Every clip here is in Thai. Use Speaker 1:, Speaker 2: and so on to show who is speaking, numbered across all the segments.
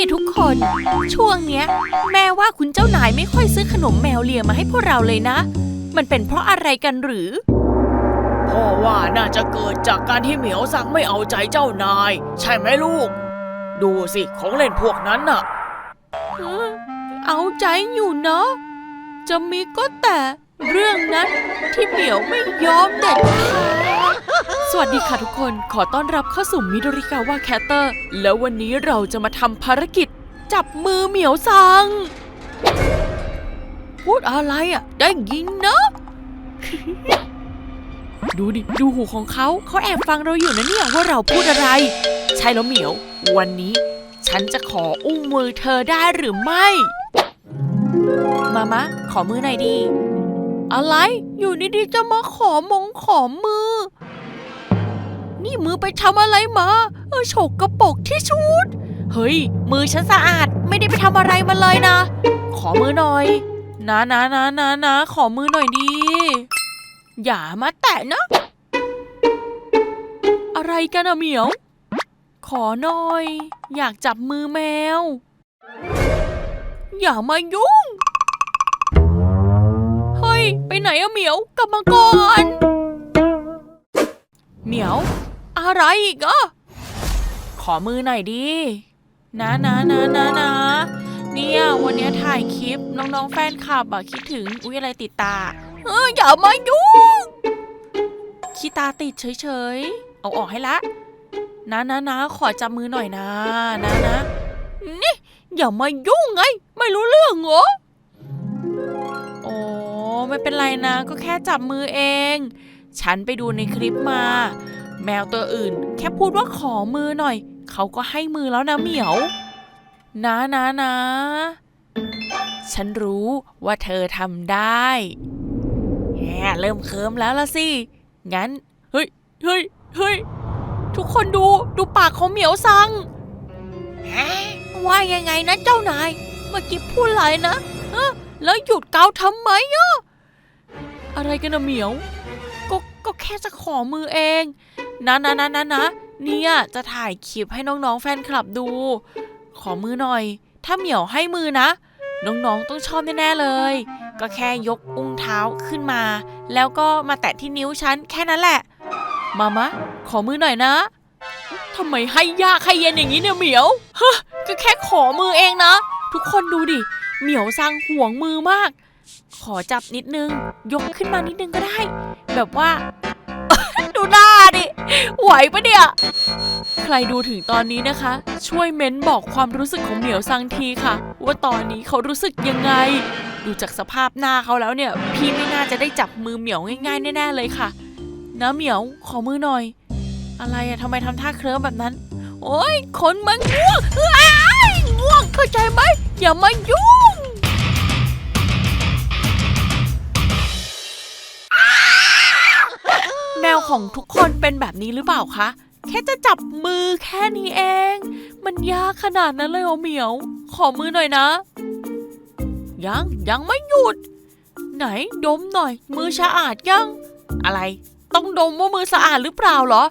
Speaker 1: นี่ทุกคน ช่วงเนี้ย แม่ว่าคุณเจ้านายไม่ค่อยซื้อขนมแมวเลียมาให้พวกเราเลยนะ มันเป็นเพราะอะไรกันหรือ
Speaker 2: พ่อว่าน่าจะเกิดจากการที่เหมียวสั่งไม่เอาใจเจ้านาย ใช่ไหมลูก ดูสิของเล่นพวกนั้นน่ะ
Speaker 1: เออเอาใจอยู่เนาะจะมีก็แต่เรื่องนั้นที่เหมียวไม่ยอมเด็ดขาด สวัสดีค่ะทุกคน ขอต้อนรับเข้าสู่มิโดริกาวาแคตเตอร์ แล้ววันนี้เราจะมาทำภารกิจ จับมือเหมียวซัง พูดอะไรอะ ได้ยินเนาะดูดิ ดูหูของเขา เขาแอบฟังเราอยู่นะเนี่ยว่าเราพูดอะไร ใช่แล้วเหมียว วันนี้ ฉันจะขออุ้มมือเธอได้หรือไม่ มามะ ขอมือหน่อยดี อะไร อยู่ดีๆจะมาขอมงขอมือ นี่มือไปทำอะไรมาเออฉกกระปกที่ชุด เฮ้ย มือฉันสะอาดไม่ได้ไปทำอะไรมาเลยนะ ขอมือหน่อย นะนะนะนะนะขอมือหน่อยดี อย่ามาแตะนะ อะไรกันอะเหมียว ขอหน่อย อยากจับมือแมว อย่ามายุ่ง เฮ้ย ไปไหนอะเหมียว กลับมาก่อน เหมียว อะไรอีกอะขอมือหน่อยดิ นะนะนะนะนะเนี่ยวันนี้ถ่ายคลิปน้องๆแฟนคลับอะคิดถึงอุ๊ยอะไรติดตาเอออย่ามายุ่งขี้ตาติดเฉยๆ เอาออกให้ละ นะนะนะขอจับมือหน่อยนะ นะนะนี่อย่ามายุ่งไง ไม่รู้เรื่องเหรอโอ้ไม่เป็นไรนะ ก็แค่จับมือเอง ฉันไปดูในคลิปมา มวตัวอื่น แค่พูดว่าขอมือหน่อย เขาก็ให้มือแล้วนะเหมียว นะนะนะฉันรู้ว่าเธอทำได้แหมเริ่มเคิมแล้วละสิ งั้น เฮ้ยเฮ้ยเฮ้ยทุกคนดูดูปากของเหมียวซังฮะว่ายังไงนะเจ้านาย เมื่อกี้พูดอะไรนะฮะแล้วหยุดเกาทำไมอะอะไรกันนะเหมียว ก็ก็แค่จะขอมือเอง นะนะนะนะนะเนี่ยจะถ่ายคลิปให้น้องๆแฟนคลับดู ขอมือหน่อย ถ้าเหมียวให้มือนะ น้องๆต้องชอบแน่ๆเลย ก็แค่ยกอุ้งเท้าขึ้นมา แล้วก็มาแตะที่นิ้วฉันแค่นั้นแหละ มามะขอมือหน่อยนะทำไมให้ยากให้เย็นอย่างนี้เนี่ยเหมียวฮะก็แค่ขอมือเองนะ ทุกคนดูดิ เหมียวซังห่วงมือมาก ขอจับนิดนึง ยกขึ้นมานิดนึงก็ได้ แบบว่า ไหวปะเนี่ย ใครดูถึงตอนนี้นะคะ ช่วยเม้นบอกความรู้สึกของเหมียวซังทีค่ะ ว่าตอนนี้เขารู้สึกยังไง ดูจากสภาพหน้าเขาแล้วเนี่ย พี่ไม่น่าจะได้จับมือเหมียวง่ายๆแน่ๆเลยค่ะนะเหมียวขอมือหน่อย อะไรอะทำไมทำท่าเคลิ้มแบบนั้น โอ้ยคนมันง่วงอ้ง่วงเข้าใจไหมอย่ามายุ่ง ของทุกคนเป็นแบบนี้หรือเปล่าคะแค่จะจับมือแค่นี้เอง มันยากขนาดนั้นเลยเหรอเหมียว ขอมือหน่อยนะ ยังยังไม่หยุด ไหนดมหน่อย มือสะอาดยัง อะไร ต้องดมว่ามือสะอาดหรือเปล่าเหรอ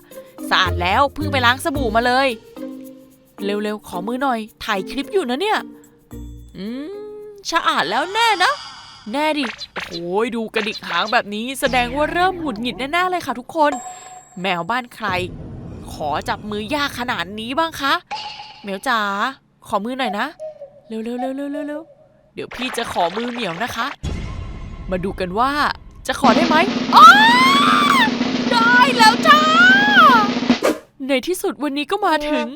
Speaker 1: สะอาดแล้วเพิ่งไปล้างสบู่มาเลย เร็วๆขอมือหน่อย ถ่ายคลิปอยู่นะเนี่ย อืมสะอาดแล้วแน่นะ แน่ดิ โอ้ยดูกระดิกหางแบบนี้แสดงว่าเริ่มหงุดหงิดแน่ๆเลยค่ะทุกคน แมวบ้านใคร ขอจับมือยากขนาดนี้บ้างคะเหมียวจ๋าขอมือหน่อยนะ เร็วๆเร็วๆเร็วๆเร็วๆเดี๋ยวพี่จะขอมือเหมียวนะคะ มาดูกันว่าจะขอได้ไหมอ้าได้แล้วจ้า ในที่สุดวันนี้ก็มาถึง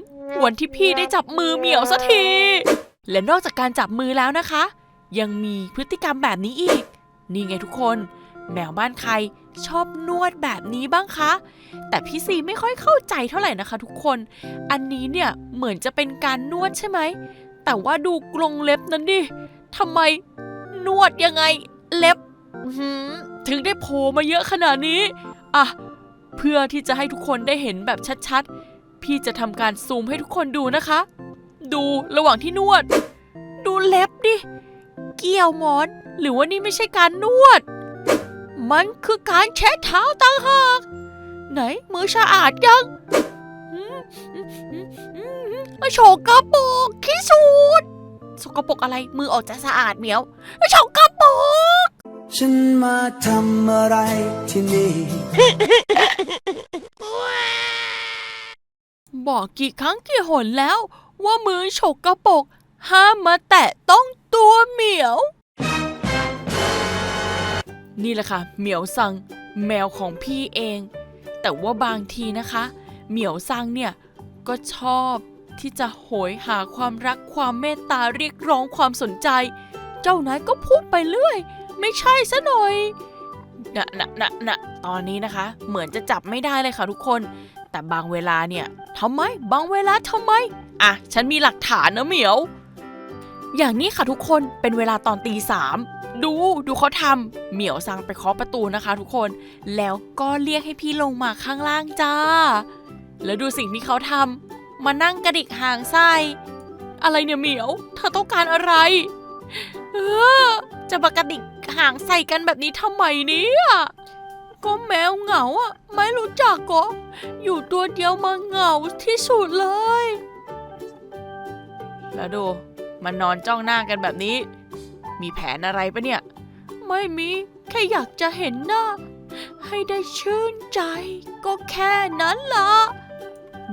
Speaker 1: วันที่พี่ได้จับมือเหมียวสักที และนอกจากการจับมือแล้วนะคะ ยังมีพฤติกรรมแบบนี้อีก นี่ไงทุกคน แมวบ้านใครชอบนวดแบบนี้บ้างคะ แต่พี่ซีไม่ค่อยเข้าใจเท่าไหร่นะคะ ทุกคน อันนี้เนี่ยเหมือนจะเป็นการนวดใช่ไหม แต่ว่าดูกรงเล็บนั้นดิทำไมนวดยังไงเล็บถึงได้โผล่มาเยอะขนาดนี้ อะ เพื่อที่จะให้ทุกคนได้เห็นแบบชัดๆ พี่จะทำการซูมให้ทุกคนดูนะคะ ดูระหว่างที่นวด ดูเล็บดิ เกี่ยวหมอนหรือว่านี่ไม่ใช่การนวด มันคือการเช็ดเท้าต่างหาก ไหนมือสะอาดยังอืมอืมอืมอืมมาโฉกกระโปรงขี้สูกปรกอะไรมือออกจะสะอาดเหมียวฉกกระปรก
Speaker 3: ฉันมาทำอะไรที่นี่
Speaker 1: บอกกี่ครั้งกี่หนแล้ว ว่ามือฉกกระปรก ห้ามมาแตะต้องตัวเหมียว นี่แหละค่ะ เหมียวซัง แมวของพี่เอง แต่ว่าบางทีนะคะ เหมียวซังเนี่ย ก็ชอบที่จะโหยหาความรักความเมตตาเรียกร้องความสนใจ เจ้านายก็พูดไปเรื่อย ไม่ใช่ซะหน่อยนะนะนะนะตอนนี้นะคะ เหมือนจะจับไม่ได้เลยค่ะทุกคน แต่บางเวลาเนี่ยทำไม บางเวลาทำไม อะ ฉันมีหลักฐานนะเหมียว อย่างนี้ค่ะทุกคนเป็นเวลาตอนตีสามดูดูเขาทำเหมียวซังไปเคาะประตูนะคะ ทุกคนแล้วก็เรียกให้พี่ลงมาข้างล่างจ้า แล้วดูสิ่งที่เขาทำมานั่งกระดิกหางไส้อะไรเนี่ยเหมียว เธอต้องการอะไร เออ จะมากระดิกหางใส่กันแบบนี้ทำไมเนี่ยก็แมวเหงาอะไม่รู้จักก็อยู่ตัวเดียวมาเหงาที่สุดเลย แล้วดู มันอนจ้องหน้ากันแบบนี้ มีแผนอะไรปะเนี่ย ไม่มี แค่อยากจะเห็นหน้า ให้ได้ชื่นใจ ก็แค่นั้นละ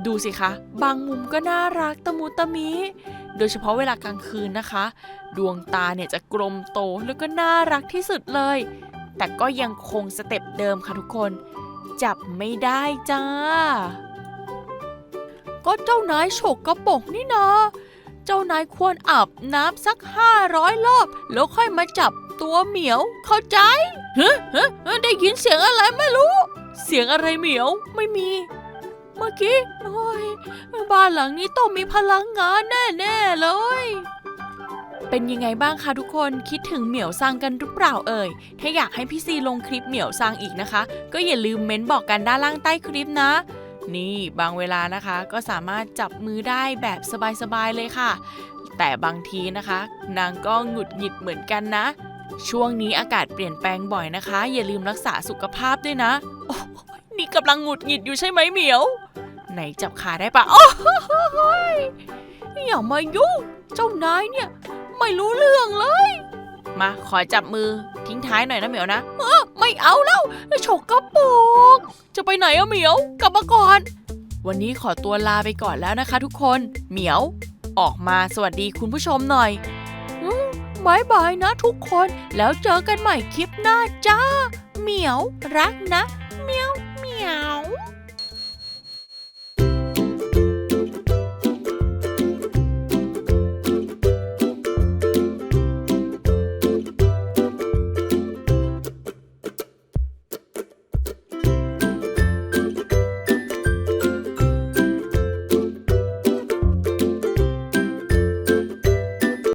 Speaker 1: ดูสิคะ บางมุมก็น่ารักตะมูตะมีโดยเฉพาะเวลากลางคืนนะคะ ดวงตาเนี่ยจะกลมโตแล้วก็น่ารักที่สุดเลย แต่ก็ยังคงสเต็ปเดิมค่ะทุกคน จับไม่ได้จ้า ก็เจ้านายโฉกกระปรกนี่นะ จ้านายควรอาบน้ำสักห้าร้อยรอบ แล้วค่อยมาจับตัวเหมียว เข้าใจเฮ้เฮ้เฮ้ได้ยินเสียงอะไรไม่รู้ เสียงอะไรเหมียวไม่มี เมื่อกี้โอ้ยบ้านหลังนี้ต้องมีพลังงานแน่ๆเลยเป็นยังไงบ้างคะทุกคนคิดถึงเหมียวซังกันหรือเปล่าเอ่ย ถ้าอยากให้พี่ซีลงคลิปเหมียวซังอีกนะคะ ก็อย่าลืมเม้นบอกกันด้านล่างใต้คลิปนะ นี่บางเวลานะคะก็สามารถจับมือได้แบบสบายๆเลยค่ะ แต่บางทีนะคะ นางก็หงุดหงิดเหมือนกันนะ ช่วงนี้อากาศเปลี่ยนแปลงบ่อยนะคะ อย่าลืมรักษาสุขภาพด้วยนะโอ้นี่กำลังหงุดหงิดอยู่ใช่ไหมเหมียว ไหนจับขาได้ปะโอ้ยอย่ามายุ่งเจ้านายเนี่ย ไม่รู้เรื่องเลย มาขอจับมือทิ้งท้ายหน่อยนะเหมียวนะเออ เอาแล้วฉกกระปุก จะไปไหนอะเหมียว กลับมาก่อน วันนี้ขอตัวลาไปก่อนแล้วนะคะทุกคน เหมียว ออกมาสวัสดีคุณผู้ชมหน่อยบายบายนะทุกคน แล้วเจอกันใหม่คลิปหน้าจ้า เหมียวรักนะ เหมียวเหมียว